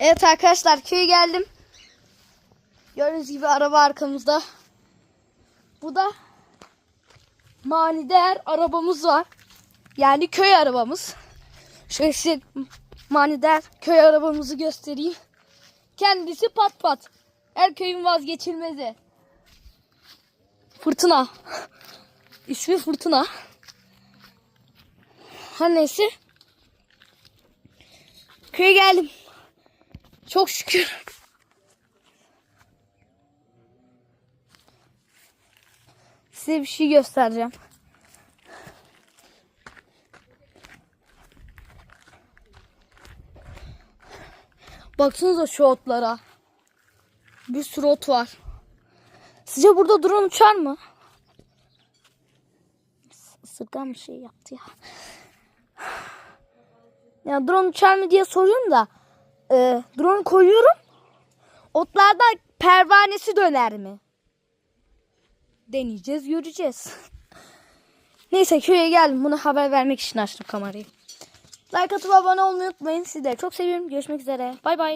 Evet arkadaşlar köye geldim. Gördüğünüz gibi araba arkamızda. Bu da manidar arabamız var. Yani köy arabamız. Şöyle size manidar köy arabamızı göstereyim. Kendisi pat pat. Her köyün vazgeçilmezi. Fırtına. İsmi Fırtına. Neyse. Köye geldim. Çok şükür. Size bir şey göstereceğim. Baksanıza şu otlara. Bir sürü ot var. Sizce burada drone uçar mı? Isırgan bir şey yaptı ya. Ya drone uçar mı diye soruyorum da e, drone koyuyorum. Otlarda pervanesi döner mi? Deneyeceğiz, göreceğiz. Neyse köye geldim. Bunu haber vermek için açtım kamerayı. Like atıp abone olmayı unutmayın. Sizleri çok seviyorum. Görüşmek üzere. Bay bay.